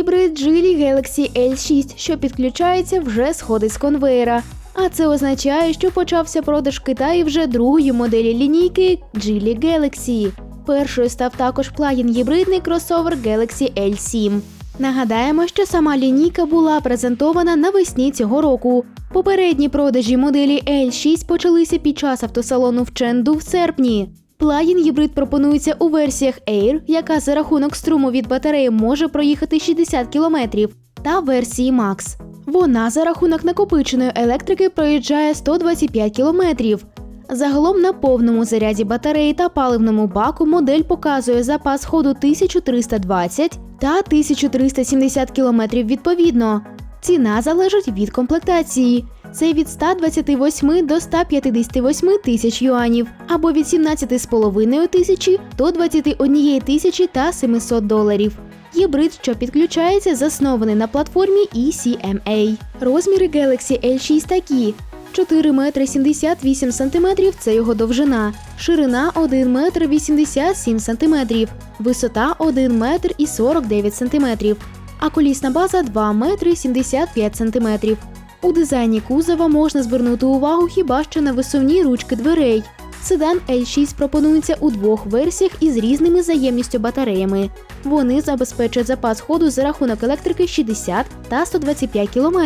Гібрид Geely Galaxy L6, що підключається, вже сходить з конвейера. А це означає, що почався продаж в Китаї вже другої моделі лінійки Geely Galaxy. Першою став також плагін гібридний кросовер Galaxy L7. Нагадаємо, що сама лінійка була презентована навесні цього року. Попередні продажі моделі L6 почалися під час автосалону в Ченду в серпні. Плагін гібрид пропонується у версіях Air, яка за рахунок струму від батареї може проїхати 60 км, та версії Max. Вона за рахунок накопиченої електрики проїжджає 125 км. Загалом на повному заряді батареї та паливному баку модель показує запас ходу 1320 та 1370 км відповідно. Ціна залежить від комплектації. Це від 128 до 158 тисяч юанів, або від 17,5 тисячі до 21 тисячі та 700 доларів. Гібрид, що підключається, заснований на платформі ECMA. Розміри Galaxy L6 такі: 4 метри 78 сантиметрів – це його довжина, ширина 1 метр 87 сантиметрів, висота 1 метр і 49 сантиметрів, а колісна база 2 метри 75 сантиметрів. У дизайні кузова можна звернути увагу хіба що на висувні ручки дверей. Седан L6 пропонується у двох версіях із різними заємністю батареями. Вони забезпечують запас ходу за рахунок електрики 60 та 125 км.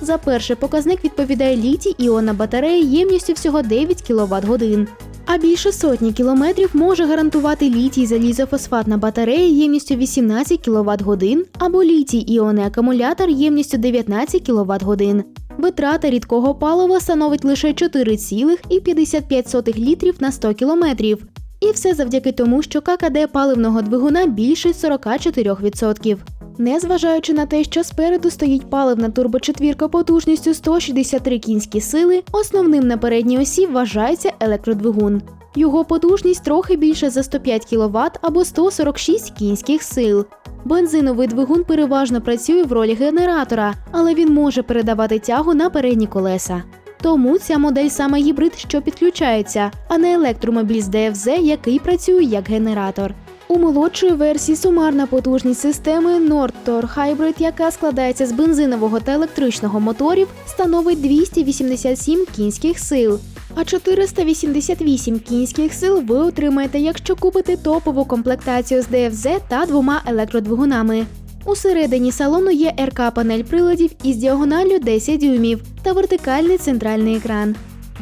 За перший показник відповідає літій іонна батарея ємністю всього 9 кВт годин. А більше сотні кілометрів може гарантувати літій залізофосфатна батарея ємністю 18 кВт годин або літій іонний акумулятор ємністю 19 кВт годин. Витрата рідкого палива становить лише 4,55 літрів на 100 кілометрів. І все завдяки тому, що ККД паливного двигуна більше 44%. Незважаючи на те, що спереду стоїть паливна турбочетвірка потужністю 163 кінські сили, основним на передній осі вважається електродвигун. Його потужність трохи більше за 105 кВт або 146 кінських сил. Бензиновий двигун переважно працює в ролі генератора, але він може передавати тягу на передні колеса. Тому ця модель саме гібрид, що підключається, а не електромобіль з ДФЗ, який працює як генератор. У молодшої версії сумарна потужність системи Nordtor Hybrid, яка складається з бензинового та електричного моторів, становить 287 кінських сил. А 488 кінських сил ви отримаєте, якщо купите топову комплектацію з ДФЗ та двома електродвигунами. Усередині салону є РК-панель приладів із діагоналлю 10 дюймів та вертикальний центральний екран.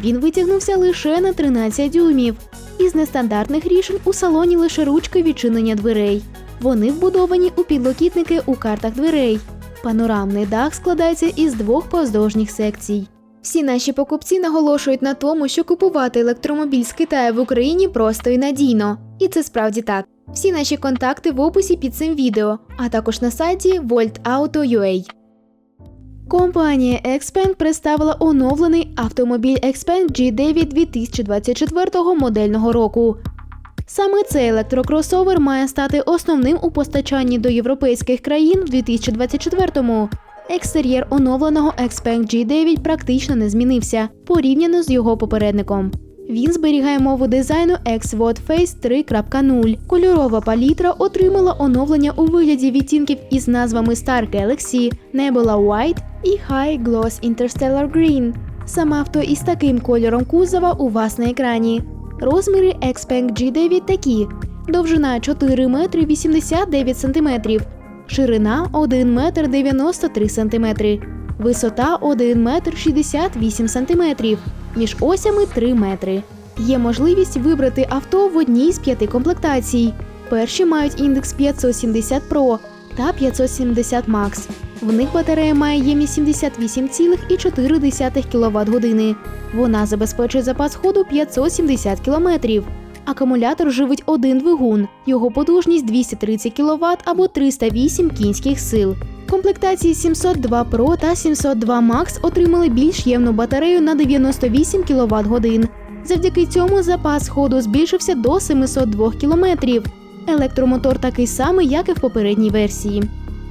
Він витягнувся лише на 13 дюймів. Із нестандартних рішень у салоні лише ручки відчинення дверей. Вони вбудовані у підлокітники у картах дверей. Панорамний дах складається із двох поздовжніх секцій. Всі наші покупці наголошують на тому, що купувати електромобіль з Китаю в Україні просто і надійно. І це справді так. Всі наші контакти в описі під цим відео, а також на сайті voltauto.ua. Компанія Xpeng представила оновлений автомобіль Xpeng G9 2024 модельного року. Саме цей електрокросовер має стати основним у постачанні до європейських країн в 2024-му. Екстер'єр оновленого Xpeng G9 практично не змінився порівняно з його попередником. Він зберігає мову дизайну X-Word Face 3.0. Кольорова палітра отримала оновлення у вигляді відтінків із назвами Star Galaxy, Nebula White і High Gloss Interstellar Green. Саме авто із таким кольором кузова у вас на екрані. Розміри Xpeng G9 такі: довжина 4 метри 89 сантиметрів, ширина 1 метр 93 сантиметри, висота 1 метр 68 сантиметрів, між осями 3 метри. Є можливість вибрати авто в одній з п'яти комплектацій. Перші мають індекс 570 Pro та 570 Max. В них батарея має ємність 78,4 кВт години. Вона забезпечує запас ходу 570 км. Акумулятор живить один двигун. Його потужність 230 кВт або 308 кінських сил. Комплектації 702 Pro та 702 Max отримали більш ємну батарею на 98 кВт годин. Завдяки цьому запас ходу збільшився до 702 км. Електромотор такий самий, як і в попередній версії.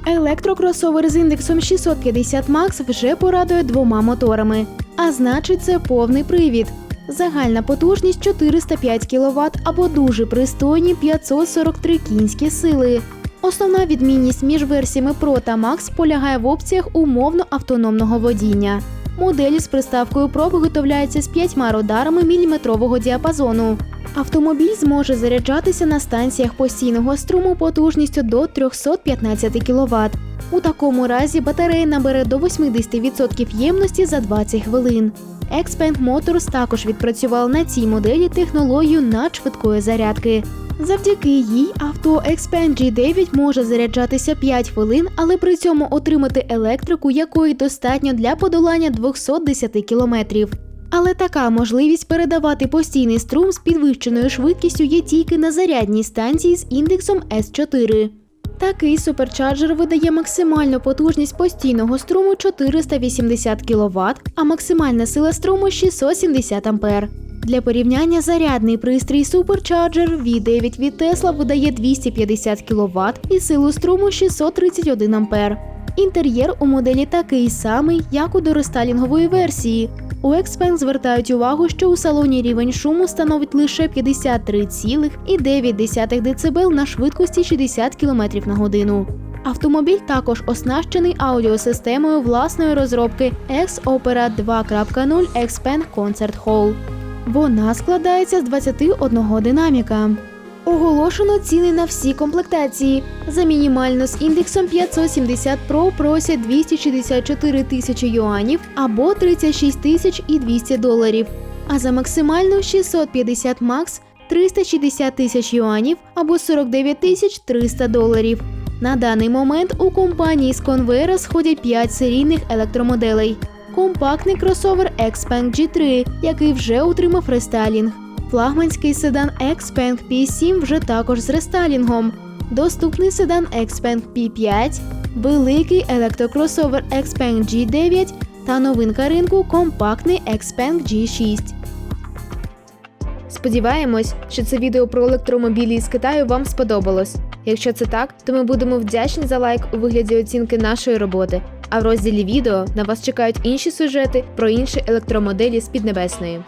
Електрокросовер з індексом 650 Max вже порадує двома моторами, а значить, це повний привід. Загальна потужність 405 кВт або дуже пристойні 543 кінські сили. Основна відмінність між версіями Pro та Max полягає в опціях умовно автономного водіння. Моделі з приставкою Pro виготовляються з п'ятьма радарами міліметрового діапазону. Автомобіль зможе заряджатися на станціях постійного струму потужністю до 315 кВт. У такому разі батарея набере до 80% ємності за 20 хвилин. Expand Motors також відпрацював на цій моделі технологію надшвидкої зарядки. Завдяки їй авто Expand G9 може заряджатися 5 хвилин, але при цьому отримати електрику, якої достатньо для подолання 210 км. Але така можливість передавати постійний струм з підвищеною швидкістю є тільки на зарядній станції з індексом S4. Такий суперчарджер видає максимальну потужність постійного струму 480 кВт, а максимальна сила струму 670 А. Для порівняння зарядний пристрій Supercharger V9 від Tesla видає 250 кВт і силу струму 631 А. Інтер'єр у моделі такий самий, як у дорестайлінгової версії. У Xpeng звертають увагу, що у салоні рівень шуму становить лише 53,9 дБ на швидкості 60 км на годину. Автомобіль також оснащений аудіосистемою власної розробки X-Opera 2.0 Xpeng Concert Hall. Вона складається з 21 динаміка. Оголошено ціни на всі комплектації. За мінімальну з індексом 570 Pro просять 264 тисячі юанів або 36 тисяч і 200 доларів. А за максимальну 650 Max 360 тисяч юанів або 49 тисяч 300 доларів. На даний момент у компанії з конвейера сходять 5 серійних електромоделей. Компактний кросовер Xpeng G3, який вже отримав рестайлінг. Флагманський седан Xpeng P7 вже також з рестайлінгом. Доступний седан Xpeng P5, великий електрокросовер Xpeng G9 та новинка ринку компактний Xpeng G6. Сподіваємось, що це відео про електромобілі з Китаю вам сподобалось. Якщо це так, то ми будемо вдячні за лайк у вигляді оцінки нашої роботи. А в розділі відео на вас чекають інші сюжети про інші електромоделі з Піднебесної.